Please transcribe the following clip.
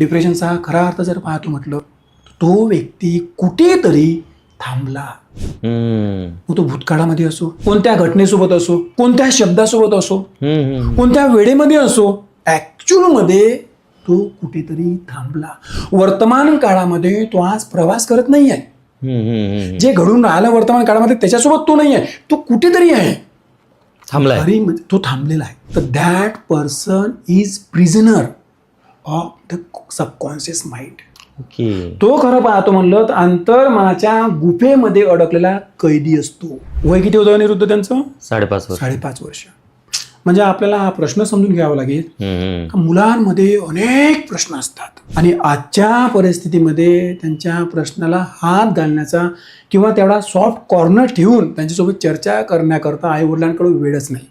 डिप्रेशनचा खरा अर्थ जर पाहतो म्हटलं तो व्यक्ती कुठेतरी थांबला. मग तो भूतकाळामध्ये असो कोणत्या घटनेसोबत असो कोणत्या शब्दासोबत असो. कोणत्या वेळेमध्ये असो ऍक्च्युअलमध्ये तो कुठेतरी थांबला. वर्तमान काळामध्ये तो आज प्रवास करत नाही आहे. जे घडून राहिलं वर्तमान काळामध्ये त्याच्यासोबत तो नाही आहे तो कुठेतरी आहे. थांबलाय. तरी म्हणजे तो थांबलेला आहे. तर that person is prisoner of the subconscious mind okay. तो खरं पाहतो म्हणलं तर अंतर्मनाच्या गुफेमध्ये अडकलेला कैदी असतो. वय किती होतं अनिरुद्ध त्यांचं? साडेपाच वर्ष. साडेपाच वर्ष. म्हणजे आपल्याला हा प्रश्न समजून घ्यावा लागेल. मुलांमध्ये अनेक प्रश्न असतात. आणि आजच्या परिस्थितीमध्ये त्यांच्या प्रश्नाला हात घालण्याचा किंवा तेवढा सॉफ्ट कॉर्नर ठेवून त्यांच्यासोबत चर्चा करण्याकरता आई वडिलांकडे वेळच नाही.